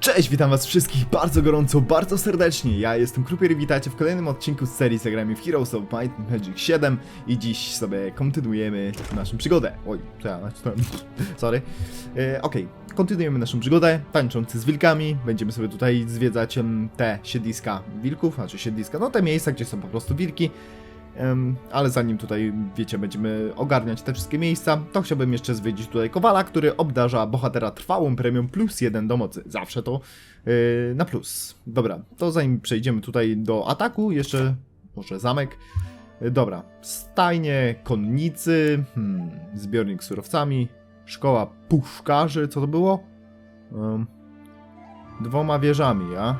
Cześć, witam was wszystkich bardzo gorąco, bardzo serdecznie. Ja jestem Krupier i witajcie w kolejnym odcinku z serii Zagrajmy w Heroes of Might and Magic 7 i dziś sobie kontynuujemy naszą przygodę. Oj, co ja? Sorry. E, Okej, kontynuujemy naszą przygodę, tańczący z wilkami. Będziemy sobie tutaj zwiedzać te siedliska wilków, znaczy siedliska, no te miejsca, gdzie są po prostu wilki. Ale zanim tutaj, wiecie, będziemy ogarniać te wszystkie miejsca, to chciałbym jeszcze zwiedzić tutaj Kowala, który obdarza bohatera trwałą premią plus jeden do mocy. Zawsze to yy, na plus. Dobra, to zanim przejdziemy tutaj do ataku, jeszcze może zamek. Dobra, stajnie, konnicy, hmm, zbiornik z surowcami, szkoła puszkarzy, co to było? Em, dwoma wieżami, ja?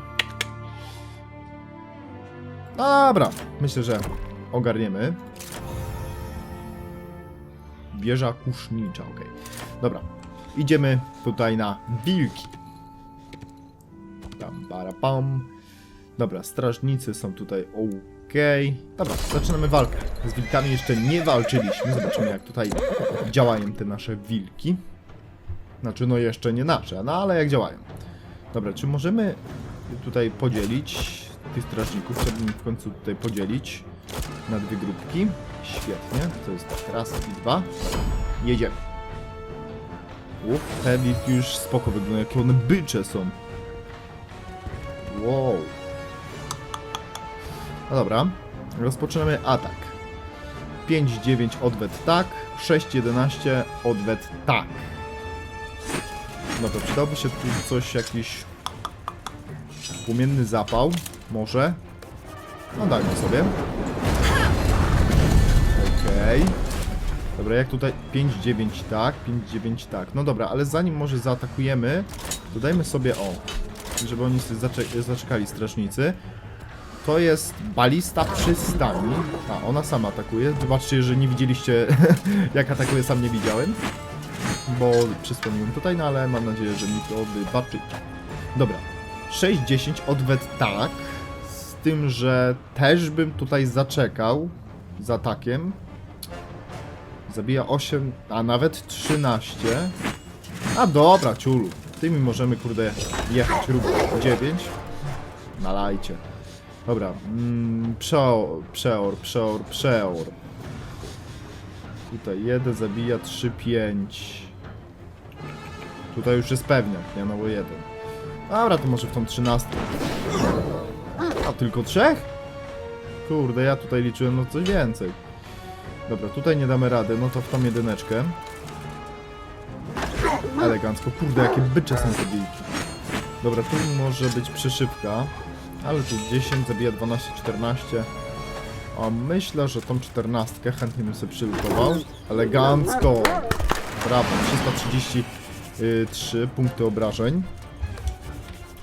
Dobra, myślę, że ogarniemy. Wieża kusznicza, ok. Dobra, idziemy tutaj na wilki. Tam, para, pam. Dobra, strażnicy są tutaj ok. Dobra, zaczynamy walkę. Z wilkami jeszcze nie walczyliśmy. Zobaczymy, jak tutaj działają te nasze wilki. Znaczy, no jeszcze nie nasze, no ale jak działają. Dobra, czy możemy tutaj podzielić tych strażników? Chciałbym w końcu tutaj podzielić na dwie grupki. Świetnie, to jest tak, raz i dwa. Jedziemy. Uff, te wilki już spoko wyglądają, jakie one bycze są. Wow. No dobra, rozpoczynamy atak. 5-9 odwet tak, 6-11 odwet tak. Dobra, przydałby się tu coś, jakiś płomienny zapał, może. No dajmy sobie. Okej. Dobra, jak tutaj 5-9 tak, 5-9 tak. No dobra, ale zanim może zaatakujemy, to dajmy sobie o, żeby oni zaczek zaczekali strażnicy. To jest balista przystani. A, ona sama atakuje. Zobaczcie, że nie widzieliście jak atakuje, sam nie widziałem. Bo przysłoniłem tutaj, no ale mam nadzieję, że mi to wybaczycie. Dobra. 6-10 odwet tak. Z tym, że też bym tutaj zaczekał z atakiem. Zabija 8, a nawet 13. A dobra, ciulu. Tymi możemy, kurde, jechać równo. 9. Nalajcie. Dobra. Mm, przeor, przeor, przeor, przeor. Tutaj jeden zabija 3, 5. Tutaj już jest pewniak, nie? No bo jeden. Dobra, to może w tą 13. A tylko trzech? Kurde, ja tutaj liczyłem no coś więcej. Dobra, tutaj nie damy rady, no to w tą jedyneczkę. Elegancko. Kurde, jakie bycze są te wilki. Dobra, tu może być przyszybka. Ale tu 10, zabija 12, 14. A myślę, że tą 14 chętnie bym sobie przylutował. Elegancko! Brawo, 333 punkty obrażeń.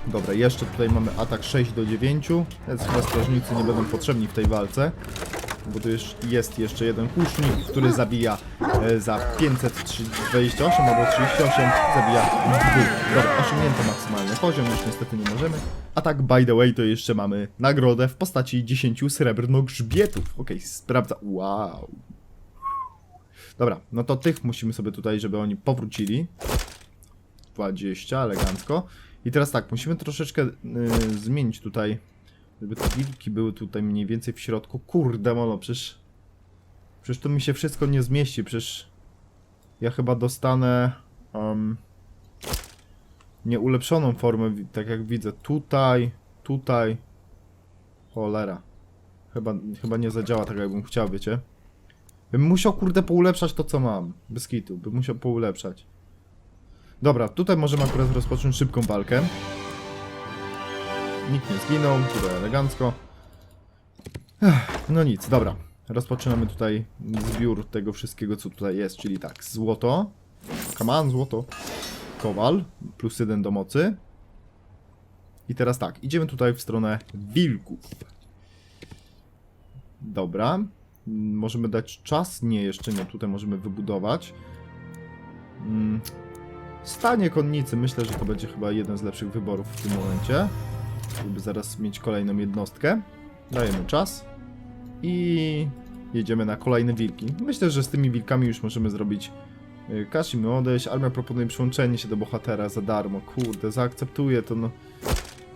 Dobra, jeszcze tutaj mamy atak 6 do 9. Więc chyba strażnicy nie będą potrzebni w tej walce. Bo tu jest, jest jeszcze jeden kusznik, który zabija e, za 528 albo 38, zabija dwóch. Dobra, osiągnięto maksymalny poziom, już niestety nie możemy. A tak, by the way, to jeszcze mamy nagrodę w postaci 10 srebrnogrzbietów. Okej, sprawdza. Wow. Dobra, no to tych musimy sobie tutaj, żeby oni powrócili. 20, elegancko. I teraz tak, musimy troszeczkę y, zmienić tutaj, żeby te wilki były tutaj mniej więcej w środku. Kurde molo, przecież... Przecież to mi się wszystko nie zmieści, przecież... Ja chyba dostanę... Um, nieulepszoną formę, tak jak widzę. Tutaj, tutaj... Cholera. Chyba, chyba nie zadziała tak, jakbym chciał, wiecie? Bym musiał, kurde, poulepszać to, co mam. Bez kitu, bym musiał poulepszać. Dobra, tutaj możemy akurat rozpocząć szybką walkę. Nikt nie zginął, tutaj elegancko. No nic, dobra. Rozpoczynamy tutaj zbiór tego wszystkiego, co tutaj jest, czyli tak, złoto. On, złoto. Kowal, plus jeden do mocy. I teraz tak, idziemy tutaj w stronę wilków. Dobra. Możemy dać czas? Nie, jeszcze nie. Tutaj możemy wybudować. Mm, Stanie konnicy, myślę, że to będzie chyba jeden z lepszych wyborów w tym momencie. Żeby zaraz mieć kolejną jednostkę. Dajemy czas. I jedziemy na kolejne wilki. Myślę, że z tymi wilkami już możemy zrobić Y, Każ mi odejść, armia proponuje przyłączenie się do bohatera za darmo. Kurde, zaakceptuję to, no.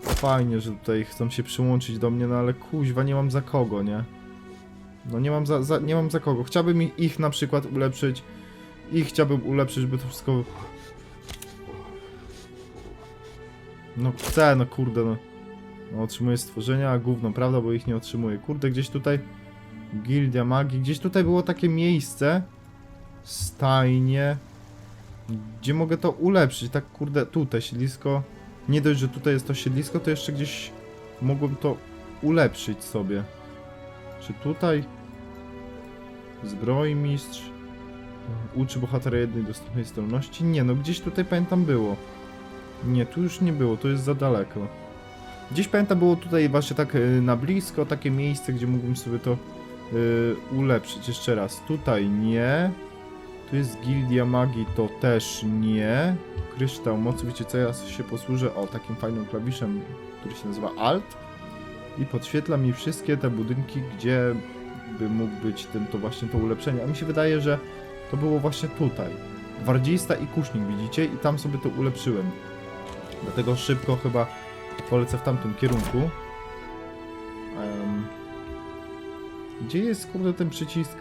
Fajnie, że tutaj chcą się przyłączyć do mnie, no ale kuźwa, nie mam za kogo, nie? No nie mam za, za, nie mam za kogo. Chciałbym ich- ich na przykład ulepszyć. Ich chciałbym ulepszyć, by to wszystko... No chcę, no kurde, no. No otrzymuję stworzenia, a gówno, prawda? Bo ich nie otrzymuję. Kurde, gdzieś tutaj... Gildia Magii, gdzieś tutaj było takie miejsce... Stajnie... Gdzie mogę to ulepszyć? Tak kurde, tutaj siedlisko... Nie dość, że tutaj jest to siedlisko, to jeszcze gdzieś mogłem to ulepszyć sobie. Czy tutaj? Zbrojmistrz. Uczy bohatera jednej dostępnej zdolności? Nie, no gdzieś tutaj pamiętam było. Nie, tu już nie było, to jest za daleko. Gdzieś pamiętam było tutaj właśnie tak y, na blisko, takie miejsce, gdzie mógłbym sobie to y, ulepszyć. Jeszcze raz, tutaj nie. Tu jest Gildia Magii, to też nie. Kryształ mocy, wiecie co, ja się posłużę o takim fajnym klawiszem, który się nazywa Alt i podświetla mi wszystkie te budynki, gdzie by mógł być ten, to właśnie to ulepszenie. A mi się wydaje, że to było właśnie tutaj. Gwardzista i kusznik, widzicie? I tam sobie to ulepszyłem. Dlatego szybko chyba polecę w tamtym kierunku. Em, gdzie jest, kurde, ten przycisk?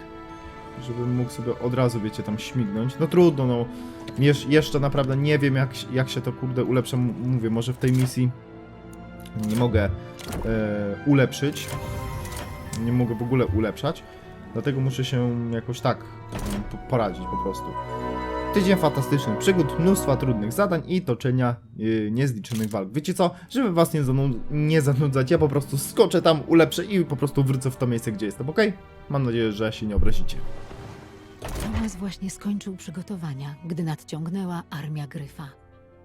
Żebym mógł sobie od razu, wiecie, tam śmignąć. No trudno, no. Jesz jeszcze naprawdę nie wiem, jak, jak się to, kurde, ulepsza. Mówię, może w tej misji nie mogę e, ulepszyć. Nie mogę w ogóle ulepszać. Dlatego muszę się jakoś tak mm, po- poradzić po prostu. Tydzień fantastycznych przygód, mnóstwa trudnych zadań i toczenia yy, niezliczonych walk. Wiecie co? Żeby was nie, nie zanudzać, ja po prostu skoczę tam, ulepszę i po prostu wrócę w to miejsce, gdzie jestem, ok? Mam nadzieję, że się nie obrazicie. Thomas właśnie skończył przygotowania, gdy nadciągnęła armia Gryfa.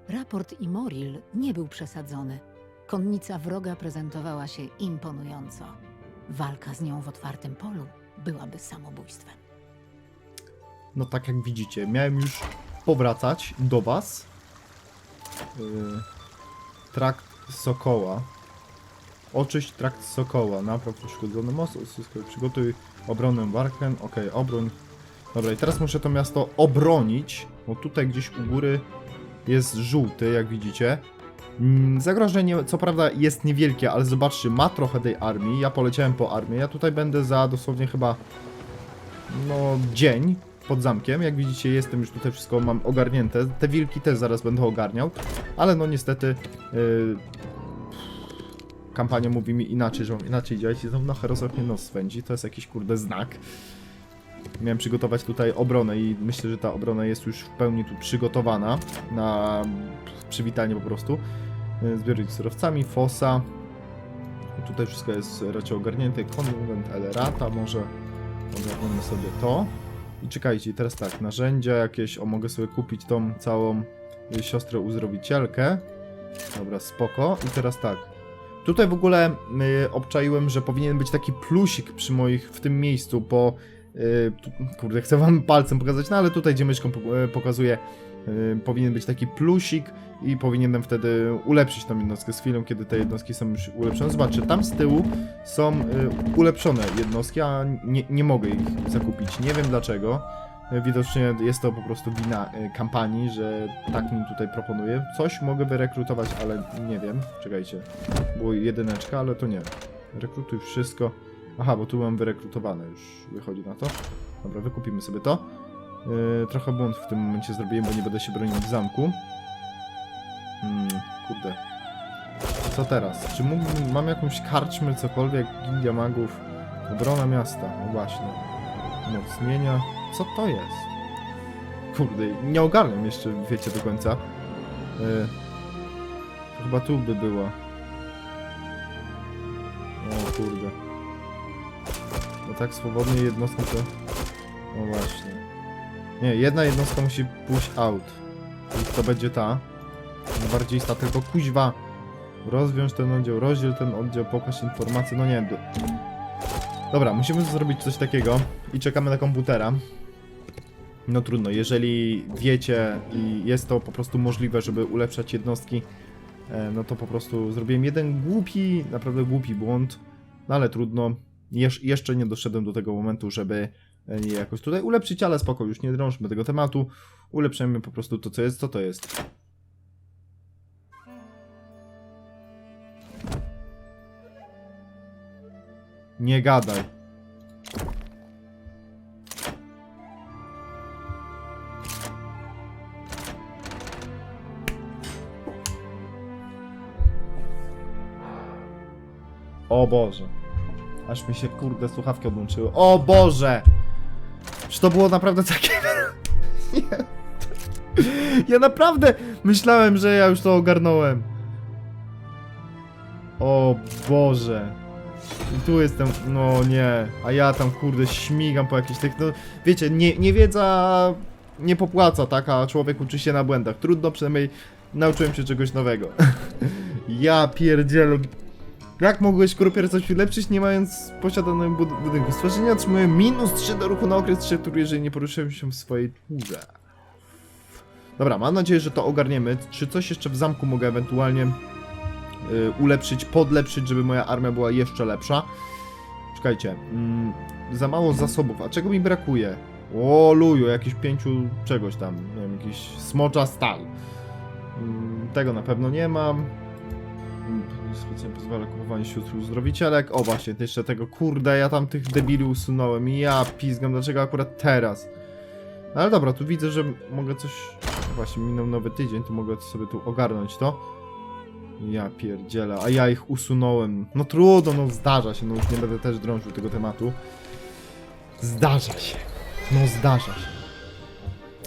Raport Imoril nie był przesadzony. Konnica wroga prezentowała się imponująco. Walka z nią w otwartym polu byłaby samobójstwem. No tak jak widzicie, miałem już powracać do was. Yy, trakt Sokoła. Oczyść trakt Sokoła. Napraw uszkodzony most. Przygotuj obronę Warken. Okej, obroń. Dobra, i teraz muszę to miasto obronić. Bo tutaj gdzieś u góry jest żółty, jak widzicie. Mm, Zagrożenie, co prawda, jest niewielkie, ale zobaczcie, ma trochę tej armii. Ja poleciałem po armię. Ja tutaj będę za dosłownie chyba no, dzień pod zamkiem. Jak widzicie, jestem już tutaj wszystko mam ogarnięte. Te wilki też zaraz będę ogarniał, ale no niestety yy, kampania mówi mi inaczej, że mam inaczej działać i znowu na herosach nos swędzi. To jest jakiś kurde znak. Miałem przygotować tutaj obronę i myślę, że ta obrona jest już w pełni tu przygotowana na przywitanie po prostu. Yy, Zbiornik z surowcami, fosa. Tutaj wszystko jest raczej ogarnięte. Konwent Elerata może ogarniemy sobie to. I czekajcie, teraz tak, narzędzia jakieś, o mogę sobie kupić tą całą y, siostrę uzdrowicielkę. Dobra, spoko. I teraz tak. Tutaj w ogóle y, obczaiłem, że powinien być taki plusik przy moich, w tym miejscu, bo y, tu, kurde, chcę wam palcem pokazać, no ale tutaj gdzie myszką y, y, powinien być taki plusik i powinienem wtedy ulepszyć tą jednostkę z chwilą, kiedy te jednostki są już ulepszone. Zobaczcie, tam z tyłu są y, ulepszone jednostki, a nie, nie mogę ich zakupić. Nie wiem dlaczego. Y, Widocznie jest to po prostu wina kampanii, że tak mi tutaj proponuje. Coś mogę wyrekrutować, ale nie wiem. Czekajcie. Było jedyneczka, ale to nie. Rekrutuj wszystko. Aha, bo tu mam wyrekrutowane już. Wychodzi na to. Dobra, wykupimy sobie to. Y, trochę błąd w tym momencie zrobiłem, bo nie będę się bronił w zamku. Hmm, kurde. Co teraz? Czy mógłbym, mam jakąś karczmę, cokolwiek, gildia magów, obrona miasta, no właśnie. Umocnienia. Co to jest? Kurde, nie ogarniam jeszcze, wiecie, do końca. Yy, chyba tu by było. O kurde. No tak swobodnie jednostką to... No właśnie. Nie, jedna jednostka musi pójść out. I to będzie ta. Gwardzista, tylko kuźwa. Rozwiąż ten oddział, rozdziel ten oddział, pokaż informacje, no nie do- Dobra, musimy zrobić coś takiego i czekamy na komputera. No trudno, jeżeli wiecie i jest to po prostu możliwe, żeby ulepszać jednostki, e, no to po prostu zrobiłem jeden głupi, naprawdę głupi błąd, no ale trudno. Jesz jeszcze nie doszedłem do tego momentu, żeby je jakoś tutaj ulepszyć, ale spoko, już nie drążmy tego tematu. Ulepszymy po prostu to, co jest. Co to jest? Nie gadaj. O Boże. Aż mi się kurde słuchawki odłączyły. O Boże! Czy to było naprawdę takie... Nie. Ja naprawdę myślałem, że ja już to ogarnąłem. O Boże. I tu jestem, no nie. A ja tam kurde śmigam po jakichś tych, no wiecie, nie, niewiedza nie popłaca, tak? A człowiek uczy się na błędach. Trudno, przynajmniej nauczyłem się czegoś nowego. ja pierdzielę. Jak mogłeś krupier coś ulepszyć, nie mając posiadanego bud budynku? Stworzenia otrzymują minus 3 do ruchu na okres 3 tur, jeżeli nie poruszają się w swojej turze. Dobra, mam nadzieję, że to ogarniemy. Czy coś jeszcze w zamku mogę ewentualnie y, ulepszyć, podlepszyć, żeby moja armia była jeszcze lepsza? Czekajcie, mm, za mało zasobów. A czego mi brakuje? O, luju, jakieś pięciu czegoś tam. Nie wiem, jakiś smocza stal. Mm, tego na pewno nie mam. Specjalnie pozwala kupowanie sióstr uzdrowicielek. O właśnie, jeszcze tego, kurde, ja tam tych debili usunąłem. Ja pizgam, dlaczego akurat teraz? No ale dobra, tu widzę, że mogę coś... Właśnie, minął nowy tydzień, to mogę sobie tu ogarnąć to. Ja pierdzielę, a ja ich usunąłem. No trudno, no zdarza się, no już nie będę też drążył tego tematu. Zdarza się. No zdarza się.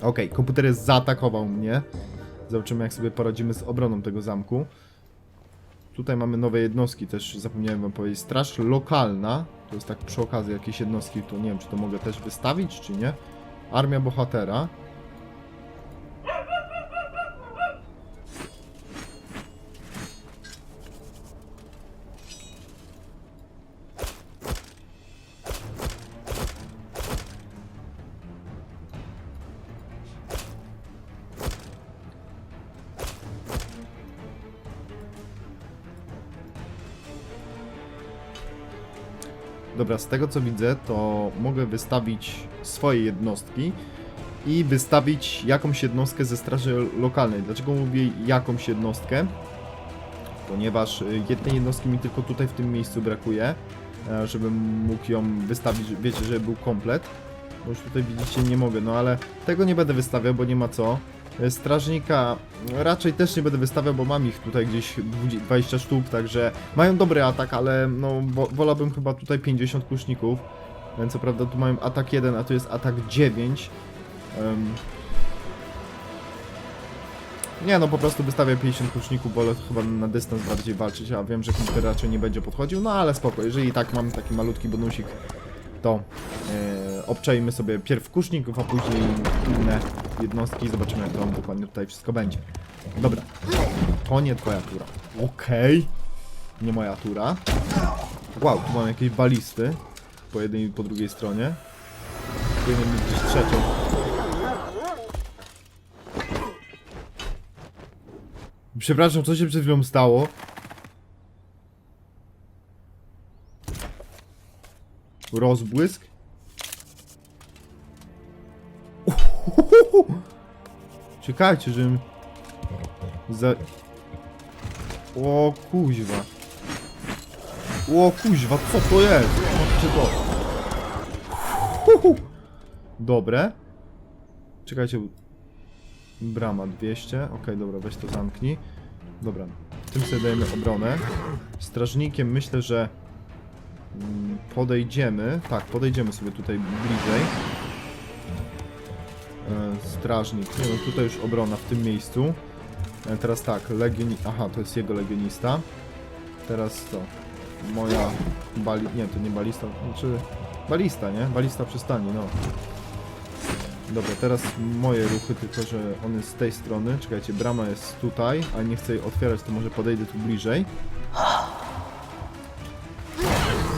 Okej, komputer zaatakował mnie. Zobaczymy jak sobie poradzimy z obroną tego zamku. Tutaj mamy nowe jednostki, też zapomniałem wam powiedzieć. Straż lokalna, to jest tak przy okazji jakieś jednostki, to nie wiem czy to mogę też wystawić, czy nie. Armia bohatera. Dobra, z tego co widzę, to mogę wystawić swoje jednostki i wystawić jakąś jednostkę ze straży lokalnej. Dlaczego mówię jakąś jednostkę? Ponieważ y, jednej jednostki mi tylko tutaj w tym miejscu brakuje, e, żebym mógł ją wystawić, wiecie, żeby był komplet. Bo już tutaj widzicie nie mogę, no ale tego nie będę wystawiał, bo nie ma co. E, Strażnika raczej też nie będę wystawiał, bo mam ich tutaj gdzieś 20 sztuk, także mają dobry atak, ale no wo- wolałbym chyba tutaj 50 kuszników. E, Co prawda tu mają atak 1, a tu jest atak 9. Em, Nie no, po prostu wystawię 50 kuszników, wolę chyba na dystans bardziej walczyć, a wiem, że komputer raczej nie będzie podchodził, no ale spoko, jeżeli tak mam taki malutki bonusik, to e, obczajmy sobie pierw kuszników, a później inne jednostki i zobaczymy jak to dokładnie tutaj wszystko będzie. Dobra, to nie twoja tura. Okej, nie moja tura. Wow, tu mam jakieś balisty, po jednej i po drugiej stronie. Powinien mieć gdzieś trzecią. Przepraszam, co się przed chwilą stało? Rozbłysk? Uhuhuhu. Czekajcie, żebym... Za... O kuźwa. O kuźwa, co to jest? Patrzcie to. Uhuhu. Dobre. Czekajcie. Brama 200. Okej, dobra, weź to zamknij. Dobra, tym sobie dajemy obronę. Strażnikiem myślę, że mm, podejdziemy. Tak, podejdziemy sobie tutaj bliżej. Strażnik. Nie no, tutaj już obrona w tym miejscu. E, teraz tak, legioni... Aha, to jest jego legionista. Teraz to. Moja bali... Nie, to nie balista, znaczy... Balista, nie? Balista przystani, no. Dobra, teraz moje ruchy, tylko że on jest z tej strony. Czekajcie, brama jest tutaj, a nie chcę jej otwierać, to może podejdę tu bliżej.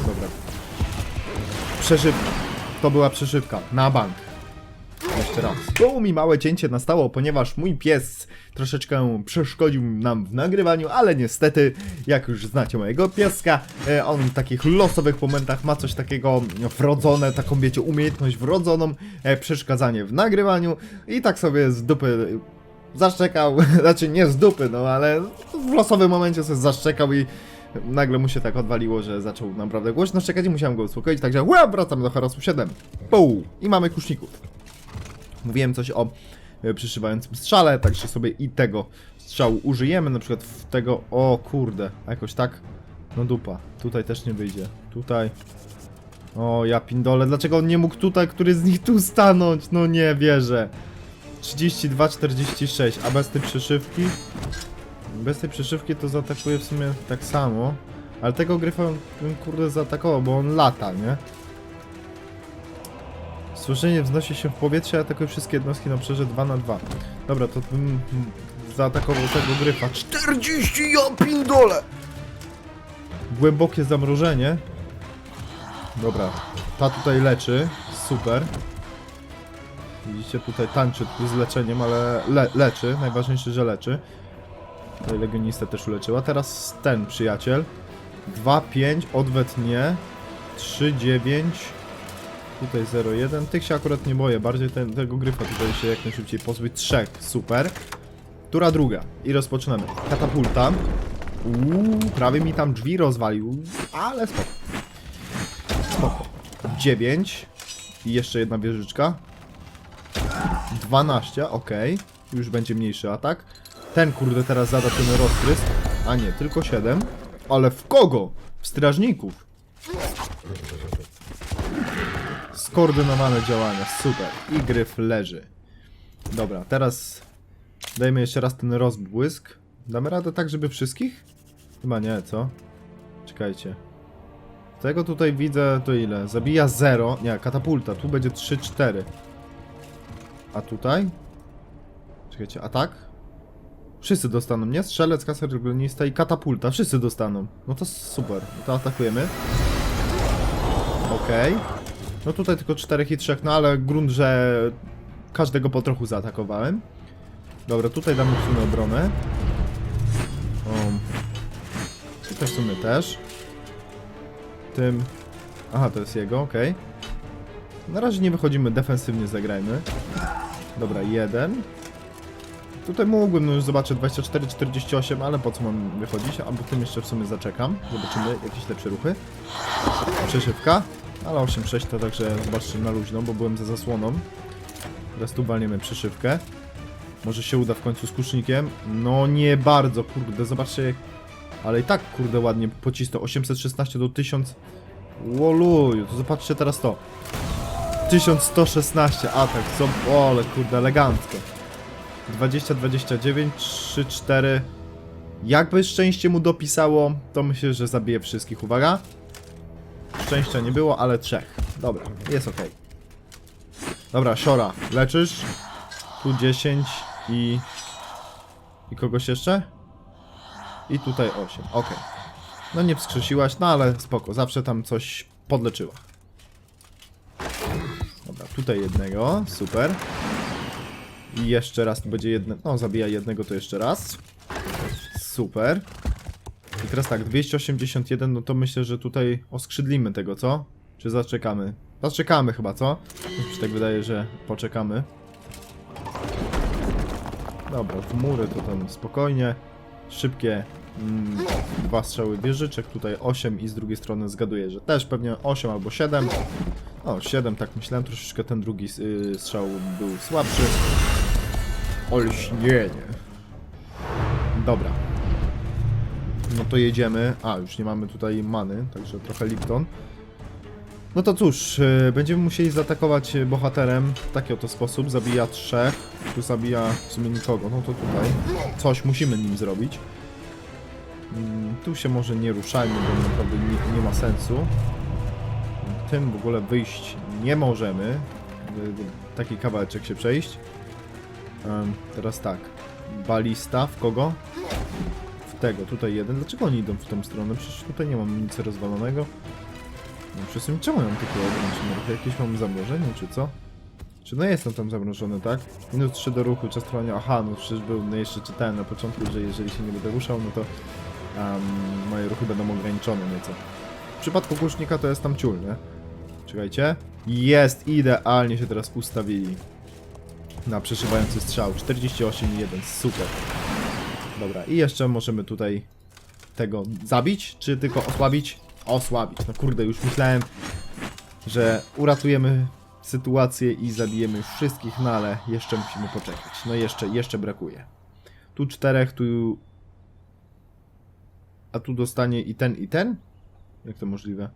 Dobra. Przeszybka. To była przeszybka. Na bank. Jeszcze raz. Tu mi małe cięcie nastało, ponieważ mój pies troszeczkę przeszkodził nam w nagrywaniu, ale niestety, jak już znacie mojego pieska, e, on w takich losowych momentach ma coś takiego wrodzone, taką wiecie, umiejętność wrodzoną, e, przeszkadzanie w nagrywaniu i tak sobie z dupy zaszczekał, znaczy nie z dupy, no ale w losowym momencie sobie zaszczekał i nagle mu się tak odwaliło, że zaczął naprawdę głośno szczekać i musiałem go uspokoić, także ła, wracam do Harasu 7. Pół. I mamy kuszników. Mówiłem coś o e, przyszywającym strzale, także sobie i tego strzału użyjemy, na przykład w tego, o kurde, jakoś tak, no dupa, tutaj też nie wyjdzie, tutaj, o ja pindole, dlaczego on nie mógł tutaj, który z nich tu stanąć, no nie wierzę. 32, 46, a bez tej przyszywki? Bez tej przyszywki to zaatakuje w sumie tak samo. Ale tego gryfa bym kurde zaatakował, bo on lata, nie? Stworzenie wznosi się w powietrze, atakuje wszystkie jednostki na obszarze 2 na 2 Dobra, to bym zaatakował tego gryfa. 40 ja pindole! Głębokie zamrożenie. Dobra, ta tutaj leczy. Super. Widzicie, tutaj tańczy z leczeniem, ale le leczy. Najważniejsze, że leczy. Tutaj legionista też uleczyła. Teraz ten przyjaciel. 2-5, odwet nie. 3-9. Tutaj 0-1. Tych się akurat nie boję. Bardziej ten, tego gryfa tutaj się jak najszybciej pozbyć. Trzech. Super. Tura druga. I rozpoczynamy. Katapulta. Uuu, prawie mi tam drzwi rozwalił. Ale spoko. Spoko. 9. I jeszcze jedna wieżyczka. 12, ok. Już będzie mniejszy atak. Ten kurde teraz zada ten rozprysk. A nie, tylko 7. Ale w kogo? W strażników. Skoordynowane działania, super. I gryf leży. Dobra, teraz dajmy jeszcze raz ten rozbłysk. Damy radę tak, żeby wszystkich? Chyba nie, co? Czekajcie. Tego tutaj widzę, to ile? Zabija 0. Nie, katapulta. Tu będzie 3-4. A tutaj? Czekajcie, atak? Wszyscy dostaną, nie? Strzelec, kaser, legionista i katapulta. Wszyscy dostaną. No to super. No to atakujemy. Okej. No tutaj tylko 4 i 3, no ale grunt, że każdego po trochu zaatakowałem. Dobra, tutaj damy w sumie obronę. Um. Tutaj w sumie też. Tym... Aha, to jest jego, okej. Na razie nie wychodzimy defensywnie, zagrajmy. Dobra, jeden. Tutaj mógłbym, no już zobaczę 24-48, ale po co mam wychodzić? A bo tym jeszcze w sumie zaczekam. Zobaczymy jakieś lepsze ruchy. Przeszywka. Ale 8-6 to także zobaczcie na luźno, bo byłem za zasłoną. Teraz tu walniemy przyszywkę. Może się uda w końcu z kusznikiem. No nie bardzo, kurde, zobaczcie. Ale i tak, kurde, ładnie pocisnął. 816 do 1000... Woluju, to zobaczcie teraz to. 1116 atak, co? O, ale kurde, elegancko. 20, 29, 3, 4. Jakby szczęście mu dopisało, to myślę, że zabije wszystkich. Uwaga. Szczęścia nie było, ale trzech. Dobra, jest ok. Dobra, Shora, leczysz. Tu 10 i... I kogoś jeszcze? I tutaj 8, ok. No nie wskrzesiłaś, no ale spoko, zawsze tam coś podleczyła. Dobra, tutaj jednego, super. I jeszcze raz tu będzie jedno. No, zabija jednego to jeszcze raz. Super. I teraz tak, 281, no to myślę, że tutaj oskrzydlimy tego, co? Czy zaczekamy? Zaczekamy chyba, co? Mi się tak wydaje, że poczekamy. Dobra, w mury to tam spokojnie. Szybkie mm, dwa strzały wieżyczek, tutaj 8 i z drugiej strony zgaduję, że też pewnie 8 albo 7. O, 7 tak myślałem, troszeczkę ten drugi y, strzał był słabszy. Olśnienie. Dobra. No to jedziemy. A, już nie mamy tutaj many, także trochę Lipton. No to cóż, y, będziemy musieli zaatakować bohaterem w taki oto sposób. Zabija trzech, tu zabija w sumie nikogo. No to tutaj coś musimy nim zrobić. Mm, Tu się może nie ruszajmy, bo naprawdę nie, nie ma sensu. Tym w ogóle wyjść nie możemy. Taki kawałeczek się przejść. Teraz tak. Balista w kogo? Tego, tutaj jeden. Dlaczego oni idą w tą stronę? Przecież tutaj nie mam nic rozwalonego. No przez tym czemu mam tylko obręczny ruch? Jakieś mam zamrożenie, czy co? Czy no jestem tam zamrożony, tak? Minus 3 do ruchu, czas trwania. Aha, no przecież był, no jeszcze czytałem na początku, że jeżeli się nie będę ruszał, no to em, moje ruchy będą ograniczone nieco. W przypadku kusznika to jest tam ciul, nie? Czekajcie. Jest, idealnie się teraz ustawili. Na przeszywający strzał. 48,1, super. Dobra, i jeszcze możemy tutaj tego zabić, czy tylko osłabić? Osłabić. No kurde, już myślałem, że uratujemy sytuację i zabijemy wszystkich, no ale jeszcze musimy poczekać. No jeszcze, jeszcze brakuje. Tu czterech, tu... A tu dostanie i ten, i ten? Jak to możliwe?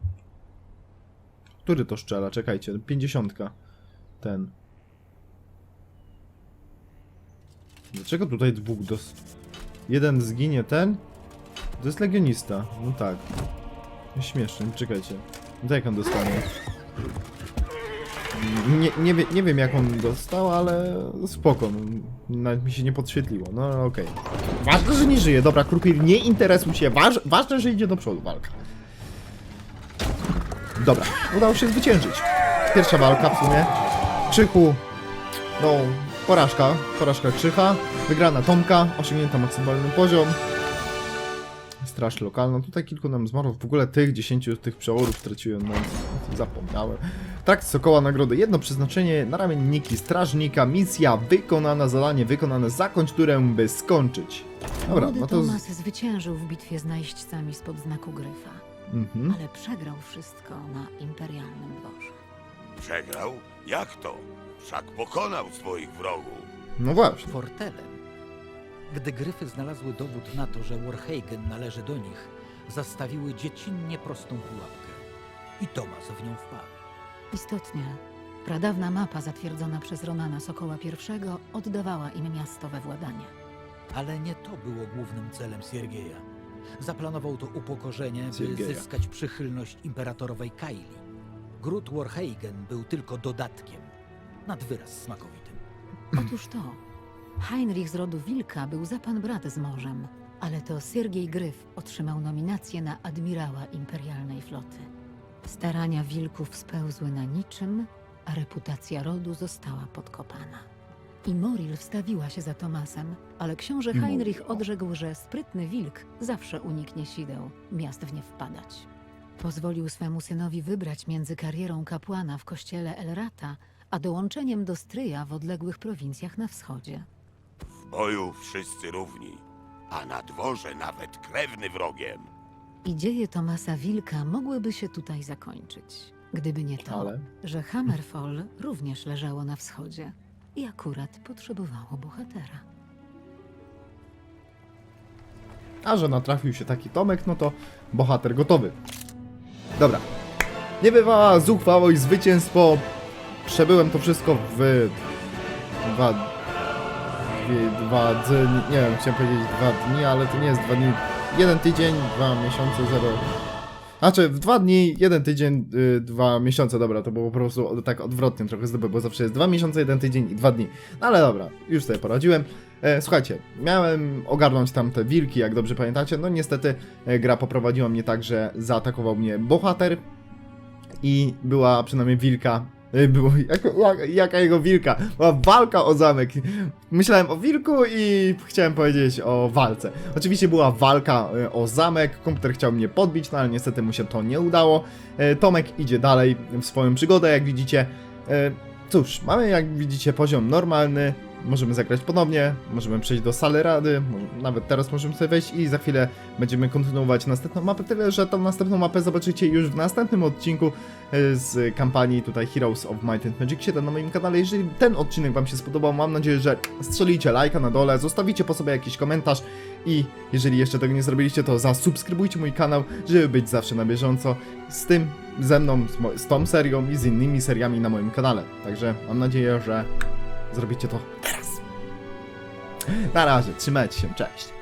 Który to strzela? Czekajcie, 50. Ten. Dlaczego tutaj dwóch dos... Jeden zginie ten? To jest legionista. No tak. Śmieszny, czekajcie. No to jak on dostanie? Nie, nie, wie, nie wiem jak on dostał, ale spoko. No, nawet mi się nie podświetliło. No okej. Ważne, że nie żyje. Dobra, Krupir, nie interesuj się. Waż, ważne, że idzie do przodu walka. Dobra, udało się zwyciężyć. Pierwsza walka w sumie. Krzychu, no, porażka. Porażka Krzycha. Wygrana Tomka, osiągnięta maksymalny poziom. Straż lokalna. Tutaj kilku nam zmarło. W ogóle tych 10 tych przeorów straciłem, no zapomniałem. Trakt Sokoła nagrody. Jedno przeznaczenie na ramienniki strażnika. Misja wykonana, zadanie wykonane. Zakończ turę, by skończyć. Dobra, Młody no to... Tomas zwyciężył w bitwie z najeźdźcami spod znaku Gryfa, Mhm. ale przegrał wszystko na imperialnym dworze. Przegrał? Jak to? Wszak pokonał swoich wrogów. No właśnie. Fortelem. Gdy gryfy znalazły dowód na to, że Warhagen należy do nich, zastawiły dziecinnie prostą pułapkę. I Tomas w nią wpadł. Istotnie, pradawna mapa zatwierdzona przez Ronana Sokoła I oddawała im miasto we władanie. Ale nie to było głównym celem Siergieja. Zaplanował to upokorzenie, by Siergieja. zyskać przychylność imperatorowej Kaili. Gród Warhagen był tylko dodatkiem, nad wyraz smakowitym. Otóż to, Heinrich z rodu Wilka był za pan brat z morzem, ale to Siergiej Gryf otrzymał nominację na admirała imperialnej floty. Starania Wilków spełzły na niczym, a reputacja rodu została podkopana. I Moril wstawiła się za Tomasem, ale książę Heinrich odrzekł, że sprytny wilk zawsze uniknie sideł, miast w nie wpadać. Pozwolił swemu synowi wybrać między karierą kapłana w kościele Elrata, a dołączeniem do stryja w odległych prowincjach na wschodzie. W boju wszyscy równi, a na dworze nawet krewny wrogiem. I dzieje Tomasa Wilka mogłyby się tutaj zakończyć, gdyby nie to, Ale? że Hammerfall również leżało na wschodzie i akurat potrzebowało bohatera. A że natrafił się taki Tomek, no to bohater gotowy. Dobra. Niebywała zuchwałość, zwycięstwo. Przebyłem to wszystko w dwa, dwa dni, nie wiem, chciałem powiedzieć dwa dni, ale to nie jest dwa dni. Jeden tydzień, dwa miesiące, zero. Znaczy, w dwa dni, jeden tydzień, y, dwa miesiące, dobra, to było po prostu tak odwrotnie trochę zdobyłem, bo zawsze jest dwa miesiące, jeden tydzień i dwa dni. No ale dobra, już sobie poradziłem. E, słuchajcie, miałem ogarnąć tam te wilki, jak dobrze pamiętacie, no niestety e, gra poprowadziła mnie tak, że zaatakował mnie bohater i była przynajmniej wilka. E, Było, jak, jak, jaka jego wilka? Była walka o zamek. Myślałem o wilku i chciałem powiedzieć o walce. Oczywiście była walka e, o zamek, komputer chciał mnie podbić, no ale niestety mu się to nie udało. E, Tomek idzie dalej w swoją przygodę, jak widzicie. Cóż, mamy jak widzicie poziom normalny, możemy zagrać ponownie, możemy przejść do sali rady, nawet teraz możemy sobie wejść i za chwilę będziemy kontynuować następną mapę, tyle że tą następną mapę zobaczycie już w następnym odcinku e, z kampanii tutaj Heroes of Might and Magic 7 na moim kanale. Jeżeli ten odcinek wam się spodobał, mam nadzieję, że strzelicie lajka na dole, zostawicie po sobie jakiś komentarz i jeżeli jeszcze tego nie zrobiliście, to zasubskrybujcie mój kanał, żeby być zawsze na bieżąco z tym, ze mną, z tą serią i z innymi seriami na moim kanale. Także mam nadzieję, że zrobicie to teraz. Na razie, trzymajcie się, cześć.